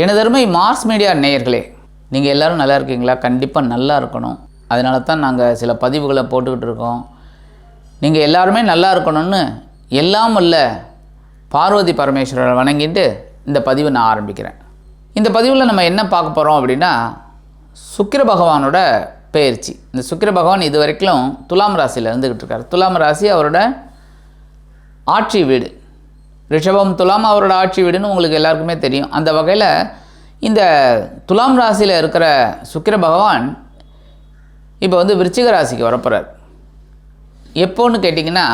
எனதருமை Mars media நேயர்களே நீங்கள் எல்லோரும் நல்லா இருக்கீங்களா? கண்டிப்பாக நல்லா இருக்கணும். அதனால தான் நாங்கள் சில பதிவுகளை போட்டுக்கிட்டு இருக்கோம். நீங்கள் எல்லாருமே நல்லா இருக்கணும்னு எல்லாம் உள்ள பார்வதி பரமேஸ்வரரை வணங்கிட்டு இந்த பதிவை நான் ஆரம்பிக்கிறேன். இந்த பதிவில் நம்ம என்ன பார்க்க போகிறோம் அப்படின்னா சுக்கிர பகவானோட பெயர்ச்சி. இந்த சுக்கிர பகவான் இது வரைக்கும் துலாம் ராசியில் இருந்துக்கிட்டு இருக்கார். துலாம் ராசி அவரோட ஆட்சி வீடு. ரிஷபம் துலாம் அவரோட ஆட்சி வீடுன்னு உங்களுக்கு எல்லாருக்குமே தெரியும். அந்த வகையில் இந்த துலாம் ராசியில் இருக்கிற சுக்கிர பகவான் இப்போ வந்து விருச்சிக ராசிக்கு வரப்போகிறார் எப்போன்னு கேட்டிங்கன்னா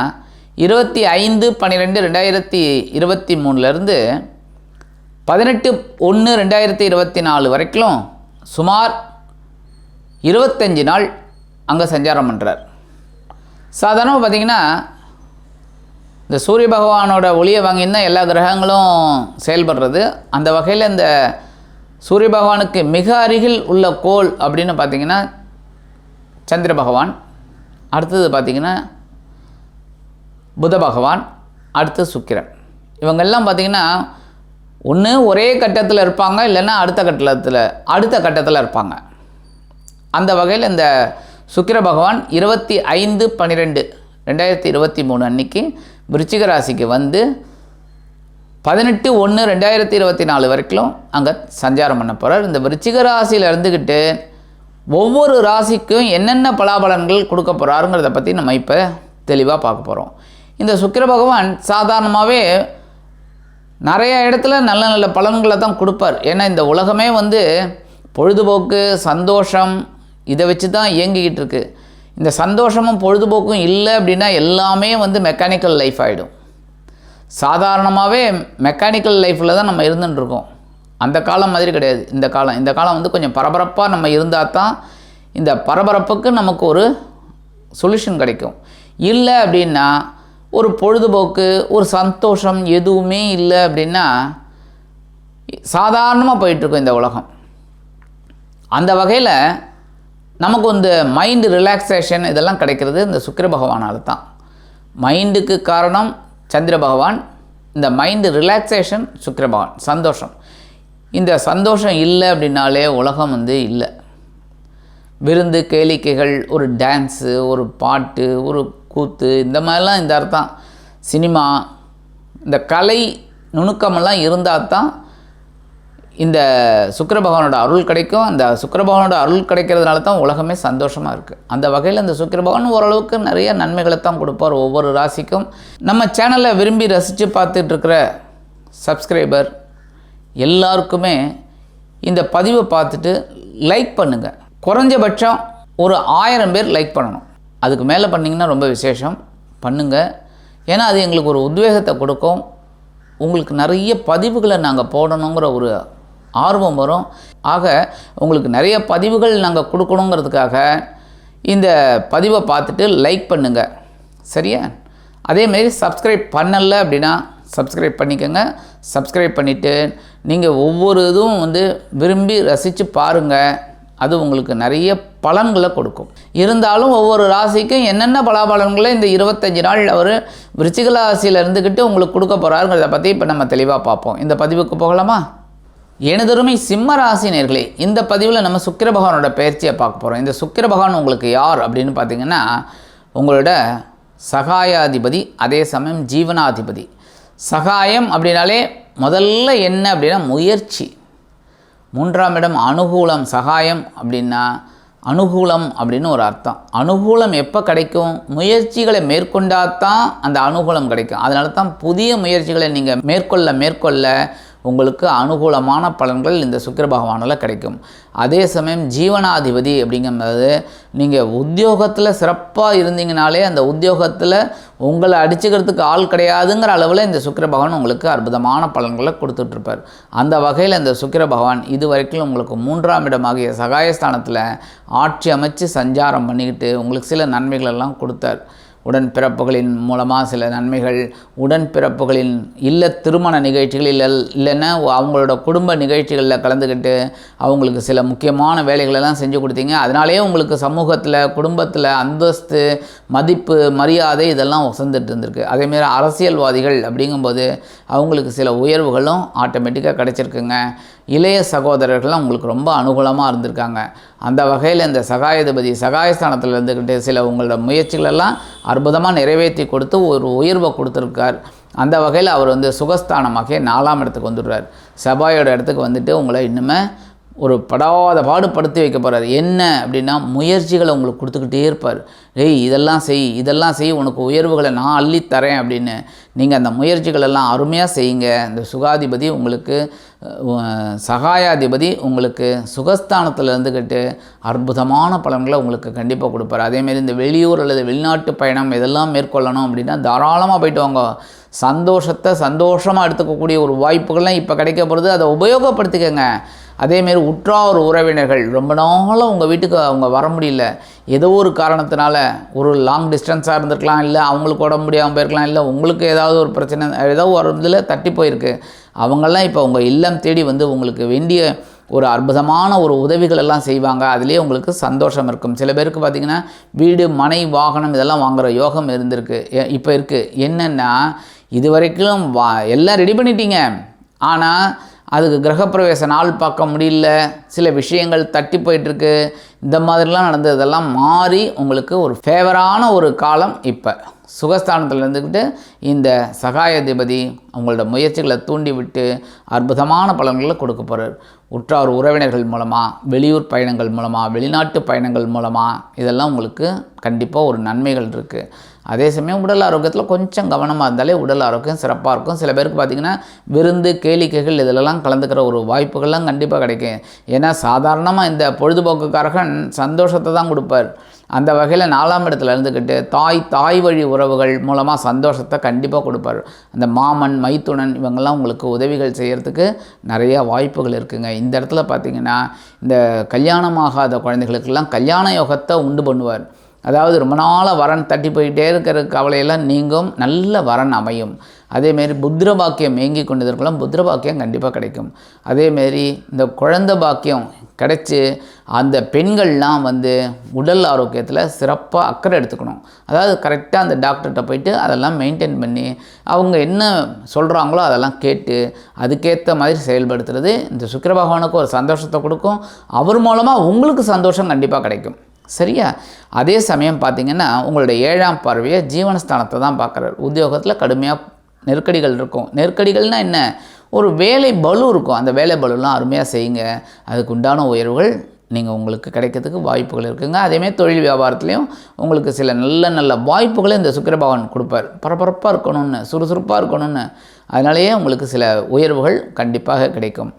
இருபத்தி ஐந்து பன்னிரெண்டு ரெண்டாயிரத்தி இருபத்தி மூணுலேருந்து பதினெட்டு ஒன்று ரெண்டாயிரத்தி இருபத்தி நாலு வரைக்கும் சுமார் இருபத்தஞ்சி நாள் அங்கே சஞ்சாரம் பண்ணுறார் சாதாரணமாக பார்த்திங்கன்னா இந்த சூரிய பகவானோட ஒளியை வாங்கின்னு தான் எல்லா கிரகங்களும் செயல்படுறது. அந்த வகையில் இந்த சூரிய பகவானுக்கு மிக அருகில் உள்ள கோள் அப்படின்னு பார்த்திங்கன்னா சந்திர பகவான். அடுத்தது பார்த்திங்கன்னா புத பகவான். அடுத்து சுக்கிரன். இவங்கெல்லாம் பார்த்திங்கன்னா ஒன்று ஒரே கட்டத்தில் இருப்பாங்க இல்லைன்னா அடுத்த கட்டத்தில் அடுத்த கட்டத்தில் இருப்பாங்க. அந்த வகையில் இந்த சுக்கிர பகவான் இருபத்தி ஐந்து பன்னிரெண்டு ரெண்டாயிரத்தி இருபத்தி மூணு அன்னைக்கு விருச்சிக ராசிக்கு வந்து பதினெட்டு ஒன்று ரெண்டாயிரத்தி இருபத்தி நாலு வரைக்கும் அங்கே சஞ்சாரம் பண்ண போகிறார் இந்த விருச்சிக ராசியில் இருந்துக்கிட்டு ஒவ்வொரு ராசிக்கும் என்னென்ன பலாபலன்கள் கொடுக்க போகிறாருங்கிறத பற்றி நம்ம இப்போ தெளிவாக பார்க்க போகிறோம் இந்த சுக்கிர பகவான் சாதாரணமாகவே நிறைய இடத்துல நல்ல நல்ல பலன்களை தான் கொடுப்பார். ஏன்னா இந்த உலகமே வந்து பொழுதுபோக்கு சந்தோஷம் இதை வச்சு தான் இயங்கிக்கிட்டு இருக்குது இந்த சந்தோஷமும் பொழுதுபோக்கும் இல்லை அப்படின்னா எல்லாமே வந்து மெக்கானிக்கல் லைஃப் ஆகிடும் சாதாரணமாகவே மெக்கானிக்கல் லைஃப்பில் தான் நம்ம இருந்துட்டுருக்கோம் அந்த காலம் மாதிரி கிடையாது. இந்த காலம் இந்த காலம் வந்து கொஞ்சம் பரபரப்பாக நம்ம இருந்தால் தான் இந்த பரபரப்புக்கு நமக்கு ஒரு சொல்யூஷன் கிடைக்கும். இல்லை அப்படின்னா ஒரு பொழுதுபோக்கு ஒரு சந்தோஷம் எதுவுமே இல்லை அப்படின்னா சாதாரணமாக போயிட்டுருக்கும் இந்த உலகம். அந்த வகையில் நமக்கு இந்த மைண்டு ரிலாக்ஸேஷன் இதெல்லாம் கிடைக்கிறது இந்த சுக்கிர பகவானால் தான் மைண்டுக்கு காரணம் சந்திர பகவான். இந்த மைண்டு ரிலாக்ஸேஷன் சுக்கிர பகவான். சந்தோஷம். இந்த சந்தோஷம் இல்லை அப்படின்னாலே உலகம் வந்து இல்லை. விருந்து கேளிக்கைகள் ஒரு டான்ஸு ஒரு பாட்டு ஒரு கூத்து இந்த மாதிரிலாம் இந்த அர்த்தம். சினிமா இந்த கலை நுணுக்கமெல்லாம் இருந்தால் தான் இந்த சுக்கர பகவானோட அருள் கிடைக்கும். அந்த சுக்கர பகவானோட அருள் கிடைக்கிறதுனால தான் உலகமே சந்தோஷமாக இருக்குது அந்த வகையில் இந்த சுக்கர பகவான் ஓரளவுக்கு நிறைய நன்மைகளை தான் கொடுப்பார் ஒவ்வொரு ராசிக்கும். நம்ம சேனலை விரும்பி ரசித்து பார்த்துட்டு இருக்கிற சப்ஸ்கிரைபர் எல்லாருக்குமே இந்த பதிவை பார்த்துட்டு லைக் பண்ணுங்கள் குறைஞ்சபட்சம் ஒரு ஆயிரம் பேர் லைக் பண்ணணும். அதுக்கு மேலே பண்ணிங்கன்னா ரொம்ப விசேஷம். பண்ணுங்கள் ஏன்னா அது எங்களுக்கு ஒரு உத்வேகத்தை கொடுக்கும். உங்களுக்கு நிறைய பதிவுகளை நாங்கள் போடணுங்கிற ஒரு ஆர்வம் வரும். ஆக உங்களுக்கு நிறைய பதிவுகள் நாங்கள் கொடுக்கணுங்கிறதுக்காக இந்த பதிவை பார்த்துட்டு லைக் பண்ணுங்கள் சரியா? அதேமாரி சப்ஸ்கிரைப் பண்ணலை அப்படின்னா சப்ஸ்கிரைப் பண்ணிக்கோங்க. சப்ஸ்கிரைப் பண்ணிவிட்டு நீங்கள் ஒவ்வொரு இதுவும் வந்து விரும்பி ரசித்து பாருங்கள் அது உங்களுக்கு நிறைய பலன்களை கொடுக்கும். இருந்தாலும் ஒவ்வொரு ராசிக்கும் என்னென்ன பலாபலன்களை இந்த இருபத்தஞ்சி நாள் அவர் விருச்சிக ராசியில் இருந்துக்கிட்டு உங்களுக்கு கொடுக்க போகிறாருங்கிறத பற்றி இப்போ நம்ம தெளிவாக பார்ப்போம். இந்த பதிவுக்கு போகலாமா? எனதருமை சிம்ம ராசி நேர்களே இந்த பதிவில் நம்ம சுக்கிர பகவானோட பயிற்சியை பார்க்க போகிறோம் இந்த சுக்கிர பகவான் உங்களுக்கு யார் அப்படின்னு பார்த்தீங்கன்னா உங்களோட சகாயாதிபதி அதே சமயம் ஜீவனாதிபதி. சகாயம் அப்படின்னாலே முதல்ல என்ன அப்படின்னா முயற்சி. மூன்றாம் இடம் அனுகூலம். சகாயம் அப்படின்னா அனுகூலம் அப்படின்னு ஒரு அர்த்தம். அனுகூலம் எப்போ கிடைக்கும்? முயற்சிகளை மேற்கொண்டால் தான் அந்த அனுகூலம் கிடைக்கும். அதனால தான் புதிய முயற்சிகளை நீங்கள் மேற்கொள்ள மேற்கொள்ள உங்களுக்கு அனுகூலமான பலன்கள் இந்த சுக்கிர பகவானால் கிடைக்கும். அதே சமயம் ஜீவனாதிபதி அப்படிங்கும்போது நீங்கள் உத்தியோகத்தில் சிறப்பாக இருந்தீங்கனாலே அந்த உத்தியோகத்தில் உங்களை அடிச்சுக்கிறதுக்கு ஆள் கிடையாதுங்கிற அளவில் இந்த சுக்கிர பகவான் உங்களுக்கு அற்புதமான பலன்களை கொடுத்துட்ருப்பார். அந்த வகையில் இந்த சுக்கிர பகவான் இது வரைக்கும் உங்களுக்கு மூன்றாம் இடமாகிய சகாயஸ்தானத்தில் ஆட்சி அமைச்சு சஞ்சாரம் பண்ணிக்கிட்டு உங்களுக்கு சில நன்மைகளெல்லாம் கொடுத்தார். உடன்பிறப்புகளின் மூலமாக சில நன்மைகள் உடன்பிறப்புகளின் இல்ல திருமண நிகழ்ச்சிகள் இல்லை இல்லைன்னா அவங்களோட குடும்ப நிகழ்ச்சிகளில் கலந்துக்கிட்டு அவங்களுக்கு சில முக்கியமான வேலைகளெல்லாம் செஞ்சு கொடுத்தீங்க. அதனாலேயே உங்களுக்கு சமூகத்தில் குடும்பத்தில் அந்தஸ்து மதிப்பு மரியாதை இதெல்லாம் வசந்துட்டு இருந்திருக்கு. அதேமாரி அரசியல்வாதிகள் அப்படிங்கும்போது அவங்களுக்கு சில உயர்வுகளும் ஆட்டோமேட்டிக்காக கிடச்சிருக்குங்க. இளைய சகோதரர்கள்லாம் உங்களுக்கு ரொம்ப அனுகூலமாக இருந்திருக்காங்க. அந்த வகையில் இந்த சகாயதிபதி சகாயஸ்தானத்தில் இருந்துக்கிட்டு சில உங்களோட முயற்சிகளெல்லாம் அற்புதமாக நிறைவேற்றி கொடுத்து ஒரு உயர்வை கொடுத்துருக்கார். அந்த வகையில் அவர் வந்து சுகஸ்தானமாக நாலாம் இடத்துக்கு வந்துடுறார். செவ்வாயோட இடத்துக்கு வந்துட்டு உங்களை இன்னுமே ஒரு படாத பாடுபடுத்தி வைக்க போகிறார் என்ன அப்படின்னா முயற்சிகளை உங்களுக்கு கொடுத்துக்கிட்டே இருப்பார். ஏய் இதெல்லாம் செய் இதெல்லாம் செய் உனக்கு உயர்வுகளை நான் அள்ளித்தரேன் அப்படின்னு நீங்கள் அந்த முயற்சிகளெல்லாம் அருமையாக செய்யுங்க. இந்த சுகாதிபதி உங்களுக்கு சகாயாதிபதி உங்களுக்கு சுகஸ்தானத்தில் இருந்துக்கிட்டு அற்புதமான பலன்களை உங்களுக்கு கண்டிப்பாக கொடுப்பார். அதேமாரி இந்த வெளியூர் அல்லது வெளிநாட்டு பயணம் இதெல்லாம் மேற்கொள்ளணும் அப்படின்னா தாராளமாக போயிட்டு வாங்க. சந்தோஷத்தை சந்தோஷமாக எடுத்துக்கக்கூடிய ஒரு வாய்ப்புகள்லாம் இப்போ கிடைக்க போகிறது அதை உபயோகப்படுத்திக்கங்க. அதேமாரி உற்றார் உறவினர்கள் ரொம்ப நாளாக உங்கள் வீட்டுக்கு அவங்க வர முடியல. ஏதோ ஒரு காரணத்தினால ஒரு லாங் டிஸ்டன்ஸாக இருந்திருக்கலாம் இல்லை அவங்களுக்கு உடம்பு முடியாமல் போயிருக்கலாம் இல்லை உங்களுக்கு ஏதாவது ஒரு பிரச்சனை ஏதோ ஒரு இதில் தட்டி போயிருக்கு. அவங்கெல்லாம் இப்போ உங்கள் இல்லம் தேடி வந்து உங்களுக்கு வேண்டிய ஒரு அற்புதமான ஒரு உதவிகள் எல்லாம் செய்வாங்க. அதுலேயே உங்களுக்கு சந்தோஷம் இருக்கும். சில பேருக்கு பார்த்திங்கன்னா வீடு மனை வாகனம் இதெல்லாம் வாங்குகிற யோகம் இருந்திருக்கு. இப்போ இருக்குது என்னென்னா இது வரைக்கும் வா எல்லாம் ரெடி பண்ணிட்டீங்க. ஆனால் அதுக்கு கிரகப்பிரவேச நாள் பார்க்க முடியல. சில விஷயங்கள் தட்டி போயிட்டுருக்கு. இந்த மாதிரிலாம் நடந்ததெல்லாம் மாறி உங்களுக்கு ஒரு ஃபேவரான ஒரு காலம் இப்போ. சுகஸ்தானத்தில் இருந்துக்கிட்டு இந்த சகாயாதிபதி அவங்களோட முயற்சிகளை தூண்டிவிட்டு அற்புதமான பலன்களை கொடுக்க போகிறார் உற்றார் உறவினர்கள் மூலமாக வெளியூர் பயணங்கள் மூலமாக வெளிநாட்டு பயணங்கள் மூலமாக இதெல்லாம் உங்களுக்கு கண்டிப்பாக ஒரு நன்மைகள் இருக்குது அதே சமயம் உடல் ஆரோக்கியத்தில் கொஞ்சம் கவனமாக இருந்தாலே உடல் ஆரோக்கியம் சிறப்பாக இருக்கும். சில பேருக்கு பார்த்திங்கன்னா விருந்து கேளிக்கைகள் இதிலெல்லாம் கலந்துக்கிற ஒரு வாய்ப்புகள்லாம் கண்டிப்பாக கிடைக்கும். ஏன்னா சாதாரணமாக இந்த பொழுதுபோக்குக்காரகன் சந்தோஷத்தை தான் கொடுப்பார். அந்த வகையில் நாலாம் இடத்துல இருந்துக்கிட்டு தாய் தாய் வழி உறவுகள் மூலமாக சந்தோஷத்தை கண்டிப்பாக கொடுப்பார். அந்த மாமன் மைத்துனன் இவங்கெல்லாம் உங்களுக்கு உதவிகள் செய்கிறதுக்கு நிறையா வாய்ப்புகள் இருக்குங்க. இந்த இடத்துல பார்த்திங்கன்னா இந்த கல்யாணமாகாத குழந்தைகளுக்கெல்லாம் கல்யாண யோகத்தை உண்டு பண்ணுவார். அதாவது ரொம்ப நாளாக வரன் தட்டி போயிட்டே இருக்கிற கவலையெல்லாம் நீங்கும். நல்ல வரன் அமையும். அதேமாரி புத்திர பாக்கியம் ஏங்கி கொண்டதற்கெல்லாம் புத்திர பாக்கியம் கண்டிப்பாக கிடைக்கும். அதேமாரி இந்த குழந்தை பாக்கியம் கிடைச்சி அந்த பெண்கள்லாம் வந்து உடல் ஆரோக்கியத்தில் சிறப்பாக அக்கறை எடுத்துக்கணும். அதாவது கரெக்டாக அந்த டாக்டர்கிட்ட போயிட்டு அதெல்லாம் மெயின்டைன் பண்ணி அவங்க என்ன சொல்கிறாங்களோ அதெல்லாம் கேட்டு அதுக்கேற்ற மாதிரி செயல்படுத்துறது இந்த சுக்கிர பகவானுக்கு ஒரு சந்தோஷத்தை கொடுக்கும். அவர் மூலமாக உங்களுக்கு சந்தோஷம் கண்டிப்பாக கிடைக்கும். சரியா? அதே சமயம் பார்த்தீங்கன்னா உங்களுடைய ஏழாம் பார்வையை ஜீவனஸ்தானத்தை தான் பார்க்குறாரு. உத்தியோகத்தில் கடுமையாக நெருக்கடிகள் இருக்கும். நெருக்கடிகள்னால் என்ன? ஒரு வேலை பலு இருக்கும். அந்த வேலை பலுலாம் அருமையாக செய்யுங்க. அதுக்கு உண்டான உயர்வுகள் நீங்கள் உங்களுக்கு கிடைக்கிறதுக்கு வாய்ப்புகள் இருக்குங்க. அதேமாதிரி தொழில் வியாபாரத்துலேயும் உங்களுக்கு சில நல்ல நல்ல வாய்ப்புகளை இந்த சுக்கரபகவான் கொடுப்பார். பரபரப்பாக இருக்கணும்னு சுறுசுறுப்பாக இருக்கணும்னு. அதனாலேயே உங்களுக்கு சில உயர்வுகள் கண்டிப்பாக கிடைக்கும்.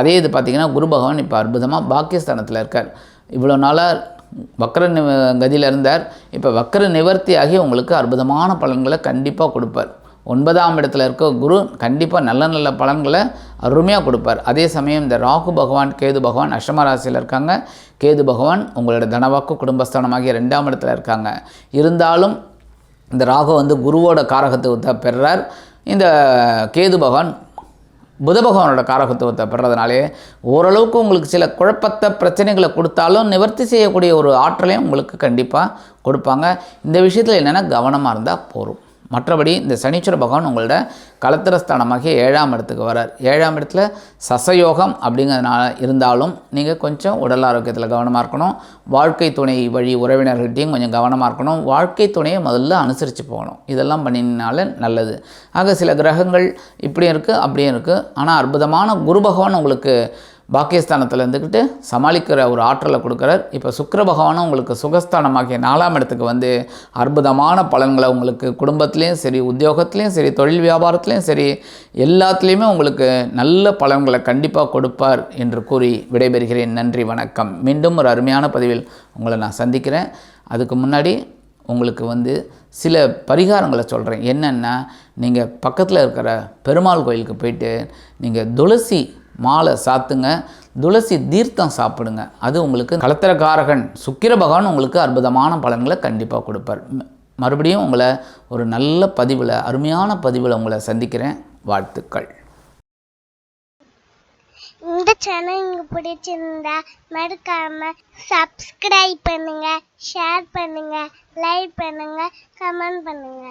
அதே இது பார்த்திங்கன்னா குரு பகவான் இப்போ அற்புதமாக பாக்கியஸ்தானத்தில் இருக்கார். இவ்வளோ நாளாக வக்கர நி கதியில் இருந்தார். இப்போ வக்கர நிவர்த்தி ஆகி உங்களுக்கு அற்புதமான பலன்களை கண்டிப்பாக கொடுப்பார். ஒன்பதாம் இடத்துல இருக்க குரு கண்டிப்பாக நல்ல நல்ல பலன்களை அருமையாக கொடுப்பார். அதே சமயம் இந்த ராகு பகவான் கேது பகவான் அஷ்டம ராசியில் இருக்காங்க. கேது பகவான் உங்களோட தனவாக்கு குடும்பஸ்தானமாகிய ரெண்டாம் இடத்துல இருக்காங்க. இருந்தாலும் இந்த ராகு வந்து குருவோட காரகத்துவத்தை பெறுறார் இந்த கேது பகவான் புத பகவானோட காரகத்துவத்தை பெறதுனாலே ஓரளவுக்கு உங்களுக்கு சில குழப்பத்தை பிரச்சனைகளை கொடுத்தாலும் நிவர்த்தி செய்யக்கூடிய ஒரு ஆற்றலையும் உங்களுக்கு கண்டிப்பாக கொடுப்பாங்க. இந்த விஷயத்தில் என்னென்னா கவனமாக இருந்தால் போதும். மற்றபடி இந்த சனீஸ்வர பகவான் உங்களோட கலத்திரஸ்தானமாகிய ஏழாம் இடத்துக்கு வரார். ஏழாம் இடத்துல சசயோகம் அப்படிங்கிறதுனால இருந்தாலும் நீங்கள் கொஞ்சம் உடல் ஆரோக்கியத்தில் கவனமாக இருக்கணும். வாழ்க்கை துணை வழி உறவினர்கள்ட்டையும் கொஞ்சம் கவனமாக இருக்கணும். வாழ்க்கை துணையை முதல்ல அனுசரித்து போகணும். இதெல்லாம் பண்ணினால நல்லது. ஆக சில கிரகங்கள் இப்படியும் இருக்குது அப்படியும் இருக்குது ஆனால் அற்புதமான குரு பகவான் உங்களுக்கு பாக்கியஸ்தானத்தில் இருந்துக்கிட்டு சமாளிக்கிற ஒரு ஆற்றலை கொடுக்குறார். இப்போ சுக்கர பகவானும் உங்களுக்கு சுகஸ்தானமாகிய நாலாம் இடத்துக்கு வந்து அற்புதமான பலன்களை உங்களுக்கு குடும்பத்துலேயும் சரி உத்தியோகத்துலேயும் சரி தொழில் வியாபாரத்துலேயும் சரி எல்லாத்துலேயுமே உங்களுக்கு நல்ல பலன்களை கண்டிப்பாக கொடுப்பார் என்று கூறி விடைபெறுகிறேன். நன்றி வணக்கம். மீண்டும் ஒரு அருமையான பதிவில் உங்களை நான் சந்திக்கிறேன். அதுக்கு முன்னாடி உங்களுக்கு வந்து சில பரிகாரங்களை சொல்கிறேன் என்னென்னா நீங்கள் பக்கத்தில் இருக்கிற பெருமாள் கோயிலுக்கு போயிட்டு நீங்கள் துளசி மாலை சாத்துங்க துளசி தீர்த்தம் சாப்பிடுங்க. அது உங்களுக்கு கலத்திரக்காரகன் சுக்கிர பகவான் உங்களுக்கு அற்புதமான பலன்களை கண்டிப்பாக கொடுப்பார். மறுபடியும் உங்களை ஒரு நல்ல பதிவில் அருமையான பதிவில் உங்களை சந்திக்கிறேன். வாழ்த்துக்கள். இந்த சேனல் உங்களுக்கு பிடிச்சிருந்தா மறக்காம சப்ஸ்கிரைப் பண்ணுங்க ஷேர் பண்ணுங்க லைக் பண்ணுங்க கமெண்ட் பண்ணுங்க.